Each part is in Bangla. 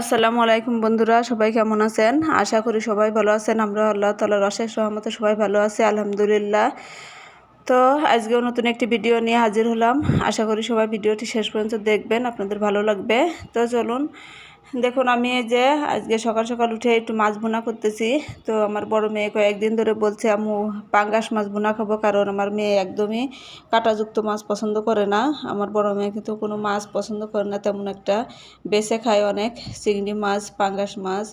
আসসালামু আলাইকুম বন্ধুরা, সবাই কেমন আছেন? আশা করি সবাই ভালো আছেন। আমরা আল্লাহ তালার অশেষ সহমত সবাই ভালো আছে, আলহামদুলিল্লাহ। তো আজকেও নতুন একটি ভিডিও নিয়ে হাজির হলাম। আশা করি সবাই ভিডিওটি শেষ পর্যন্ত দেখবেন, আপনাদের ভালো লাগবে। তো চলুন দেখুন, আমি যে আজকে সকাল সকাল উঠে একটু মাছ ভুনা করতেছি। তো আমার বড় মেয়ে কয়েকদিন ধরে বলছে আমু পাঙ্গাস মাছ ভুনা খাব কারণ আমার মেয়ে একদমই কাঁটাযুক্ত মাছ পছন্দ করে না। আমার বড় মেয়ে কিন্তু কোনো মাছ পছন্দ করে না, তেমন একটা বেছে খায় অনেক, চিংড়ি মাছ, পাঙ্গাস মাছ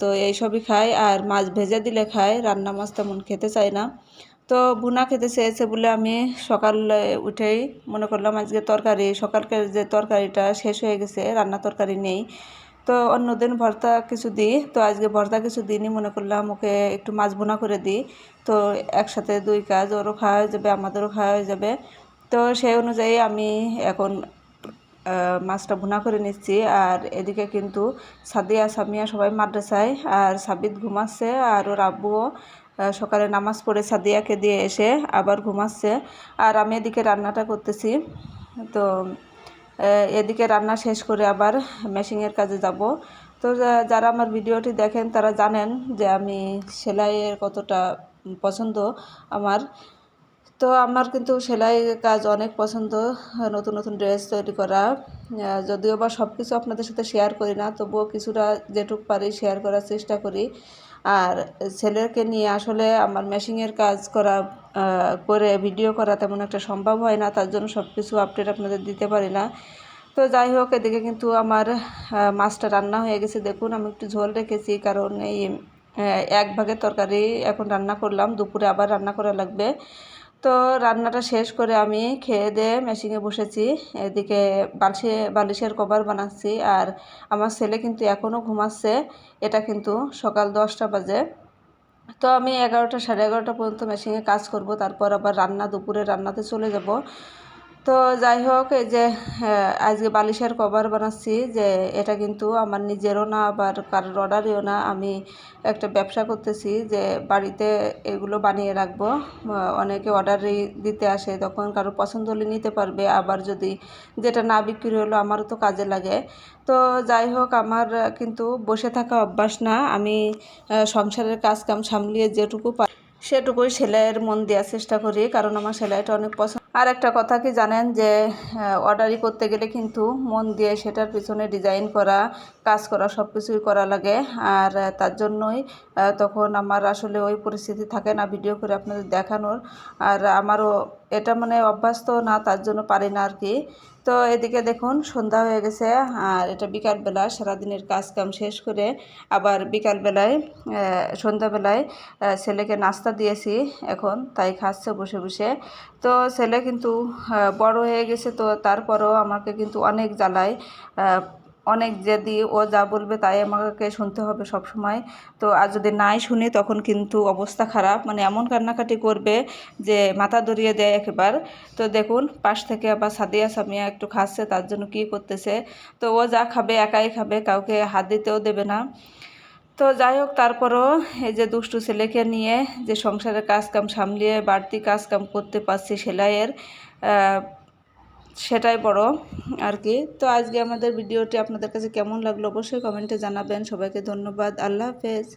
তো এইসবই খায়। আর মাছ ভেজে দিলে খায়, রান্না মাছ তেমন খেতে চায় না। তো বুনা খেতে চেয়েছে বলে আমি সকাল উঠেই মনে করলাম আজকে তরকারি, সকালকে যে তরকারিটা শেষ হয়ে গেছে রান্না তরকারি নেই। তো অন্যদিন ভর্তা কিছু দিই, তো আজকে ভর্তা কিছু দিনই মনে করলাম ওকে একটু মাছ বোনা করে দিই। তো একসাথে দুই কাজ, ওরও খাওয়া হয়ে যাবে, আমাদেরও খাওয়া হয়ে যাবে। তো সেই অনুযায়ী আমি এখন মাছটা ভুনা করে নিচ্ছি। আর এদিকে কিন্তু সাদিয়া, সামিয়া সবাই মাদ্রাসায়, আর সাবিত ঘুমাচ্ছে, আর ওর আব্বুও সকালে নামাজ পড়ে সাদিয়াকে দিয়ে এসে আবার ঘুমাচ্ছে। আর আমি এদিকে রান্নাটা করতেছি। তো এদিকে রান্না শেষ করে আবার মেশিংয়ের কাজে যাব। তো যারা আমার ভিডিওটি দেখেন তারা জানেন যে আমি সেলাইয়ের কতটা পছন্দ আমার। তো আমার কিন্তু সেলাই কাজ অনেক পছন্দ, নতুন নতুন ড্রেস তৈরি করা। যদিও বা সব কিছু আপনাদের সাথে শেয়ার করি না, তবুও কিছুটা যেটুক পারি শেয়ার করার চেষ্টা করি। আর ছেলেকে নিয়ে আসলে আমার মেশিংয়ের কাজ করা করে ভিডিও করা তেমন একটা সম্ভব হয় না, তার জন্য সব কিছু আপডেট আপনাদের দিতে পারি না। তো যাই হোক, এদিকে কিন্তু আমার মাছটা রান্না হয়ে গেছে। দেখুন, আমি একটু ঝোল রেখেছি, কারণ এই এক ভাগের তরকারি এখন রান্না করলাম, দুপুরে আবার রান্না করা লাগবে। তো রান্নাটা শেষ করে আমি খেয়ে দিয়ে মেশিনে বসেছি। এদিকে বালিশে, বালিশের কভার বানাচ্ছি আর আমার ছেলে কিন্তু এখনও ঘুমাচ্ছে। এটা কিন্তু সকাল দশটা বাজে। তো আমি এগারোটা, সাড়ে এগারোটা পর্যন্ত মেশিনে কাজ করব। তারপর আবার রান্না, দুপুরে রান্নাতে চলে যাব। তো যাই হোক, এই যে আজকে বালিশের কভার বানাচ্ছি যে, এটা কিন্তু আমার নিজেরও না, আবার কারোর অর্ডারেও না। আমি একটা ব্যবসা করতেছি যে, বাড়িতে এগুলো বানিয়ে রাখব। অনেকে অর্ডারই দিতে আসে, তখন কারও পছন্দ হলে নিতে পারবে। আবার যদি যেটা না বিক্রি হলো, আমারও তো কাজে লাগে। তো যাই হোক, আমার কিন্তু বসে থাকা অভ্যাস না। আমি সংসারের কাজ কাম সামলিয়ে যেটুকু পাই সেটুকুই সেলাইয়ের মন দেওয়ার চেষ্টা করি। কারণ আমার সেলাইটা অনেক পছন্দ আর একটা কথা কি জানেন যে অর্ডারই করতে গেলে কিন্তু মন দিয়ে সেটার পিছনে ডিজাইন করা, কাজ করা সব কিছুই করা লাগে। আর তার জন্যই তখন আমার আসলে ওই পরিস্থিতি থাকে না ভিডিও করে আপনাদের দেখানোর। আর আমারও এটা মানে অভ্যাস তো না, তার জন্য পারি না আর কি তো এদিকে দেখুন, সন্ধ্যা হয়ে গেছে, আর এটা বিকালবেলা, সারাদিনের কাজ কাম শেষ করে আবার বিকালবেলায় সন্ধ্যাবেলায় ছেলেকে নাস্তা দিয়েছি এখন, তাই খাচ্ছে বসে বসে। তো ছেলে কিন্তু বড় হয়ে গেছে, তো তারপরও আমাকে কিন্তু অনেক জ্বালায় অনেক যদি ও যা বলবে তাই আমাকে শুনতে হবে সব সময় তো আর যদি নাই শুনি তখন কিন্তু অবস্থা খারাপ। মানে এমন কান্নাকাটি করবে যে মাথা ধরিয়ে দেয় একেবার। তো দেখুন, পাশ থেকে আবার সাদিয়া সামিয়া একটু খাচ্ছে, তার জন্য কি করতেছে? তো ও যা খাবে, একাই খাবে, কাউকে হাত দিতেও দেবে না। তো যাই হোক, তারপরও এই যে দুষ্টু ছেলেকে নিয়ে যে সংসারের কাজ কাম সামলিয়ে, বাড়তি কাজ কাম করতে পারছি সেলাইয়ের সেটাই বড় আর কি তো আজকে আমাদের ভিডিওটি আপনাদের কাছে কেমন লাগল অবশ্যই কমেন্টে জানাবেন। সবাইকে ধন্যবাদ। আল্লাহ হাফেজ।